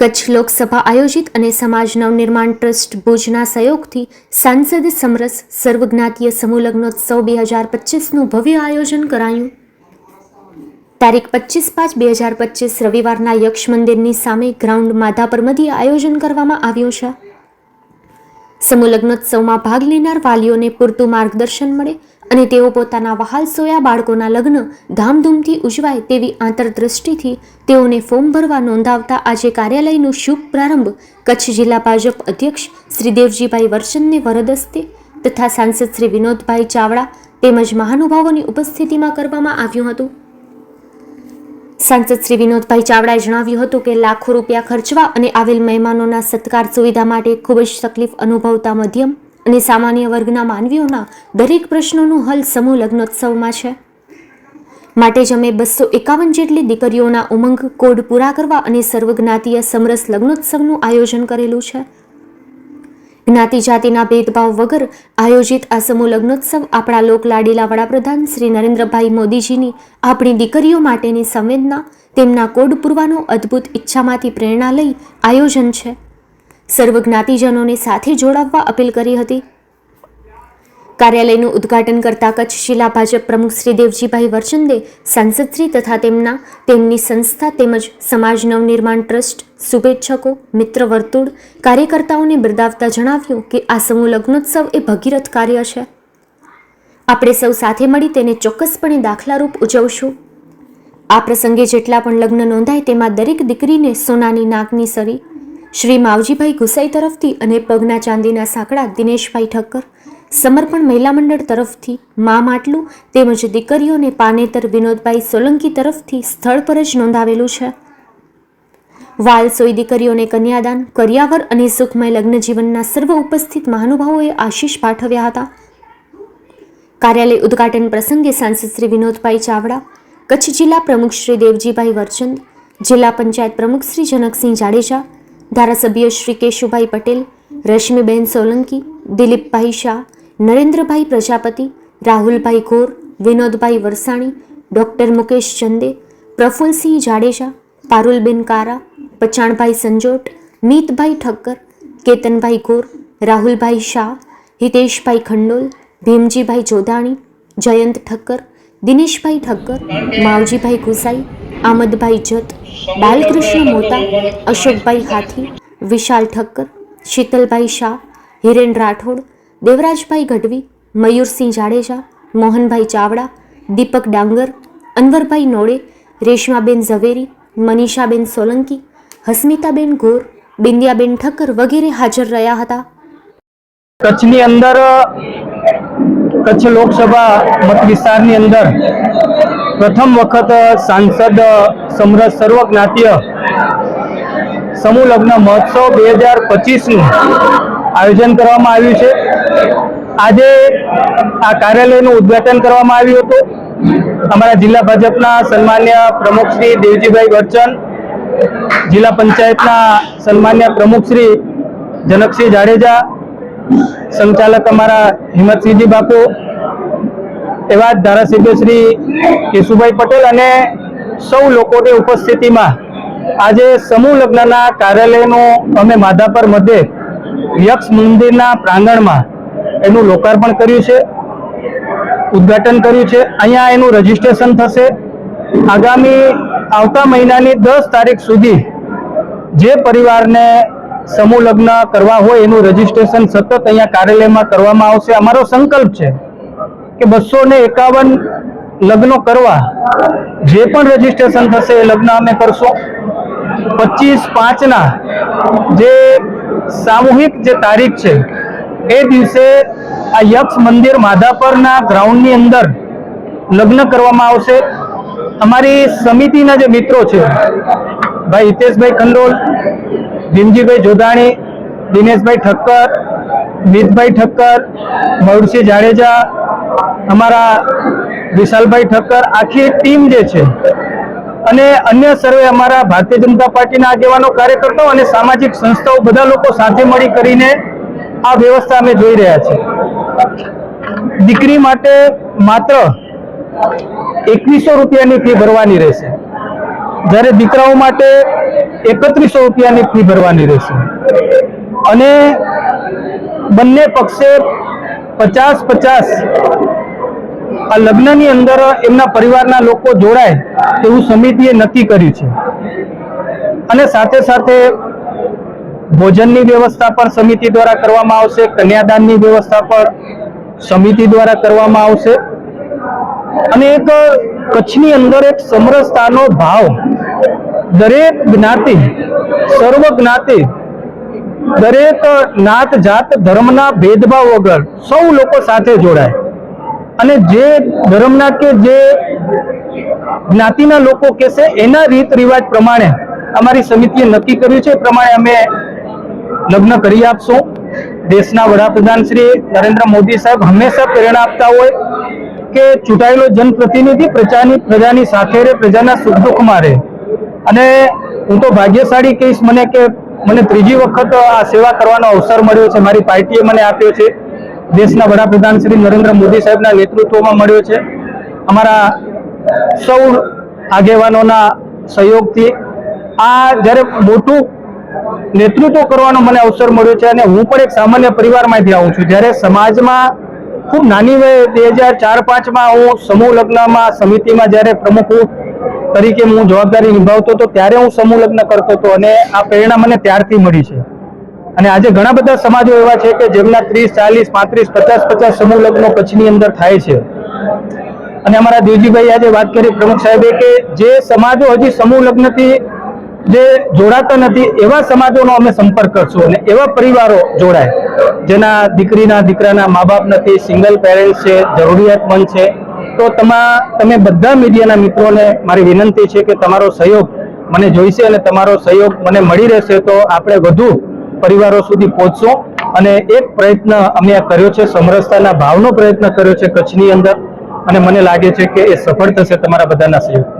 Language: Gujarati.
કચ્છ લોકસભા આયોજિત અને સમાજ નવનિર્માણ ટ્રસ્ટ ભુજના સહયોગથી સાંસદ સમરસ સર્વજ્ઞાતીય સમૂહ લગ્નોત્સવ બે હજાર પચીસનું ભવ્ય આયોજન કરાયું. તારીખ પચીસ પાંચ બે હજાર પચીસ રવિવારના યક્ષ મંદિરની સામે ગ્રાઉન્ડ માધાપર મધ્યે આયોજન કરવામાં આવ્યું છે. સમૂહ લગ્નોત્સવમાં ભાગ લેનાર વાલીઓને પૂરતું માર્ગદર્શન મળે અને તેઓ પોતાના વહાલ સોયા બાળકોના લગ્ન ધામધૂમથી ઉજવાય તેવી આંતરદૃષ્ટિથી તેઓને ફોર્મ ભરવા નોંધાવતા આજે કાર્યાલયનો શુભ પ્રારંભ કચ્છ જિલ્લા ભાજપ અધ્યક્ષ શ્રી દેવજીભાઈ વર્ચનને વરદસ્તે તથા સાંસદ શ્રી વિનોદભાઈ ચાવડા તેમજ મહાનુભાવોની ઉપસ્થિતિમાં કરવામાં આવ્યું હતું. સાંસદ શ્રી વિનોદભાઈ ચાવડાએ જણાવ્યું હતું કે લાખો રૂપિયા ખર્ચવા અને આવેલ મહેમાનોના સત્કાર સુવિધા માટે ખૂબ જ તકલીફ અનુભવતા મધ્યમ અને સામાન્ય વર્ગના માનવીઓના દરેક પ્રશ્નોનું હલ સમૂહ લગ્નોત્સવમાં છે. માટે જ અમે બસો એકાવન જેટલી દીકરીઓના ઉમંગ, કોડ પૂરા કરવા અને સર્વજ્ઞાતીય સમરસ લગ્નોત્સવનું આયોજન કરેલું છે. જ્ઞાતિ જાતિના ભેદભાવ વગર આયોજિત આ સમૂહ લગ્નોત્સવ આપણા લોકલાડીલા વડાપ્રધાન શ્રી નરેન્દ્રભાઈ મોદીજીની, આપણી દીકરીઓ માટેની સંવેદના, તેમના કોડ પૂરવાનો અદ્ભુત ઈચ્છામાંથી પ્રેરણા લઈ આયોજન છે. સર્વ જ્ઞાતિજનોને સાથે જોડાવવા અપીલ કરી હતી. કાર્યાલયનું ઉદ્ઘાટન કરતા કચ્છ જિલ્લા ભાજપ પ્રમુખ શ્રી દેવજીભાઈ વરચંદે સાંસદશ્રી તથા તેમના, તેમની સંસ્થા તેમજ સમાજ નવનિર્માણ ટ્રસ્ટ, શુભેચ્છકો, મિત્ર વર્તુળ, કાર્યકર્તાઓને બિરદાવતા જણાવ્યું કે આ સમૂહ લગ્નોત્સવ એ ભગીરથ કાર્ય છે. આપણે સૌ સાથે મળી તેને ચોક્કસપણે દાખલારૂપ ઉજવશું. આ પ્રસંગે જેટલા પણ લગ્ન નોંધાય તેમાં દરેક દીકરીને સોનાની નાકની સરી શ્રી માવજીભાઈ ગુસાઈ તરફથી અને પગના ચાંદીના સાંકડા દિનેશભાઈ ઠક્કર, સમર્પણ મહિલા મંડળ તરફથી, મા માટલું તેમજ દીકરીઓને પાનેતર વિનોદભાઈ સોલંકી તરફથી સ્થળ પર જ નોંધાવેલું છે. વાલ સોઈ દીકરીઓને કન્યાદાન, કરિયાવર અને સુખમય લગ્ન જીવનના સર્વ ઉપસ્થિત મહાનુભાવોએ આશીષ પાઠવ્યા હતા. કાર્યાલય ઉદ્ઘાટન પ્રસંગે સાંસદ શ્રી વિનોદભાઈ ચાવડા, કચ્છ જિલ્લા પ્રમુખ શ્રી દેવજીભાઈ વરચંદ, જિલ્લા પંચાયત પ્રમુખ શ્રી જનકસિંહ જાડેજા ધારાસભ્ય શ્રી કેશુભાઈ પટેલ, રશ્મિબેન સોલંકી, દિલીપભાઈ શાહ, નરેન્દ્રભાઈ પ્રજાપતિ, રાહુલભાઈ ઘોર, વિનોદભાઈ વરસાણી, ડૉક્ટર મુકેશ ચંદે, પ્રફુલસિંહ જાડેજા, પારુલબેન કારા, પચાણભાઈ સંજોટ, મીતભાઈ ઠક્કર, કેતનભાઈ ગોર રાહુલભાઈ શાહ, હિતેશભાઈ ખંડોલ, ભીમજીભાઈ જોધાણી, જયંત ઠક્કર, દિનેશભાઈ ઠક્કર, માવજીભાઈ ગુસાઈ આમદભાઈ જત, બાલકૃષ્ણ મોતા અશોકભાઈ હાથી, વિશાલ ઠક્કર, શીતલભાઈ શાહ, હિરેન રાઠોડ, દેવરાજભાઈ ગઢવી, મયુરસિંહ જાડેજા, મોહનભાઈ ચાવડા, દીપક ડાંગર, અનવરભાઈ નોડે, રેશમાબેન ઝવેરી, મનીષાબેન સોલંકી, હસ્મિતાબેન ગોર, બિંદિયાબેન ઠક્કર વગેરે હાજર રહ્યા હતા. કચ્છની અંદર કચ્છ લોકસભા મત વિસ્તારની અંદર પ્રથમ વખત સાંસદ સમરસ સર્વ જ્ઞાતીય સમૂહ લગ્ન મહોત્સવ બે હજાર પચીસનું આયોજન કરવામાં આવ્યું છે. આજે આ કાર્યાલયનું ઉદ્ઘાટન કરવામાં આવ્યું હતું. અમારા જિલ્લા ભાજપના સન્માન્ય પ્રમુખ શ્રી દેવજીભાઈ વર્ચન જિલ્લા પંચાયતના સન્માન્ય પ્રમુખ શ્રી જનકસિંહ જાડેજા સંચાલક અમારા હિંમતસિંહજી બાપુ, એવા જ ધારાસભ્ય શ્રી કેશુભાઈ પટેલ અને સૌ લોકોની ઉપસ્થિતિમાં આજે સમૂહ લગ્નના કાર્યાલયનું અમે માધાપર મધ્યે યક્ષ મંદિરના પ્રાંગણમાં એનું લોકાર્પણ કર્યું છે, ઉદ્ઘાટન કર્યું છે. અહીંયા એનું રજીસ્ટ્રેશન થશે. આગામી આવતા મહિનાની દસ તારીખ સુધી જે પરિવારને સમૂહ લગ્ન કરવા હોય એનું રજીસ્ટ્રેશન સતત અહીંયા કાર્યાલયમાં કરવામાં આવશે. અમારો સંકલ્પ છે કે બસો ને એકાવન લગ્નો કરવા જે પણ રજીસ્ટ્રેશન થશે એ લગ્ન અમે કરશું. પચીસ પાંચના જે સામૂહિક જે તારીખ છે એ દિવસે આ યક્ષ મંદિર માધાપરના ગ્રાઉન્ડની અંદર લગ્ન કરવામાં આવશે. અમારી સમિતિના જે મિત્રો છે, ભાઈ હિતેશભાઈ ખંડોલ ભીમજીભાઈ જોધાણી, દિનેશભાઈ ઠક્કર, મિતભાઈ ઠક્કર, મયુરસિંહ જાડેજા, અમારા વિશાલભાઈ ઠક્કર, આખી ટીમ જે છે. અને અન્ય સર્વે અમારા ભારતીય જનતા પાર્ટીના આગેવાનો, કાર્યકર્તાઓ અને સામાજિક સંસ્થાઓ, બધા લોકો સાથે મળી કરીને આ વ્યવસ્થા અમે જોઈ રહ્યા છીએ દીકરી માટે માત્ર એકવીસો રૂપિયાની ફી ભરવાની રહેશે. જ્યારે દીકરાઓ માટે એકત્રીસો રૂપિયાની ફી ભરવાની રહેશે. અને બંને પક્ષે પચાસ પચાસ આ લગ્નની અંદર એમના પરિવારના લોકો જોડાય તેવું સમિતિએ નક્કી કર્યું છે. અને સાથે સાથે ભોજનની વ્યવસ્થા પણ સમિતિ દ્વારા કરવામાં આવશે, કન્યાદાનની વ્યવસ્થા પણ સમિતિ દ્વારા કરવામાં આવશે. અને એક કચ્છની અંદર એક સમરસતાનો ભાવ. દરેક જ્ઞાતિ, સર્વ જ્ઞાતિ, દરેક નાત જાત ધર્મના ભેદભાવ વગર સૌ લોકો સાથે જોડાય. અને જે ધર્મના કે જે જ્ઞાતિના લોકો કહેશે એના રીત રિવાજ પ્રમાણે અમારી સમિતિએ નક્કી કર્યું છે. એ પ્રમાણે અમે લગ્ન કરી આપશું. દેશના વડાપ્રધાન શ્રી નરેન્દ્ર મોદી સાહેબ હંમેશા પ્રેરણા આપતા હોય. કે ચૂંટાયેલો જનપ્રતિનિધિ પ્રજાની પ્રજાની સાથે રહે, પ્રજાના સુખ દુઃખમાં રહે. અને હું તો ભાગ્યશાળી કહીશ, મને કે મને ત્રીજી વખત આ સેવા કરવાનો અવસર મળ્યો છે, મારી પાર્ટીએ મને આપ્યો છે. દેશના વડાપ્રધાન શ્રી નરેન્દ્ર મોદી સાહેબના નેતૃત્વમાં મળ્યો છે. અમારા સૌ આગેવાનોના સહયોગથી આ જ્યારે મોટું નેતૃત્વ કરવાનો મને અવસર મળ્યો છે અને હું પણ એક સામાન્ય પરિવારમાંથી આવું છું. જ્યારે સમાજમાં ખૂબ નાની વયે બે હજાર ચાર પાંચમાં હું સમૂહ લગ્નમાં સમિતિમાં જ્યારે પ્રમુખ તરીકે હું જવાબદારી નિભાવતો હતો, ત્યારે હું સમૂહ લગ્ન કરતો હતો અને આ પ્રેરણા મને ત્યારથી મળી છે. અને આજે ઘણા બધા સમાજો એવા છે કે જેમના ત્રીસ, ચાલીસ, પાંત્રીસ, પચાસ પચાસ સમૂહ લગ્નો કચ્છની અંદર થાય છે. અને અમારા દેવજીભાઈ આજે વાત કરી પ્રમુખ સાહેબે કે જે સમાજો હજી સમૂહ લગ્નથી જે જોડાતા નથી, એવા સમાજોનો અમે સંપર્ક કરશું અને એવા પરિવારો જોડાય, જેના દીકરીના, દીકરાના મા બાપ નથી સિંગલ પેરેન્ટ છે, જરૂરિયાતમંદ છે. તો તમા, તમે બધા મીડિયાના મિત્રોને મારી વિનંતી છે કે તમારો સહયોગ મને જોઈશે અને તમારો સહયોગ મને મળી રહેશે, તો આપણે વધુ પરિવારો સુધી પહોંચશું. અને એક પ્રયત્ન અમે આ કર્યો છે, સમરસતાના ભાવનો પ્રયત્ન કર્યો છે કચ્છની અંદર. અને મને લાગે છે કે એ સફળ થશે તમારા બધાના સહયોગથી.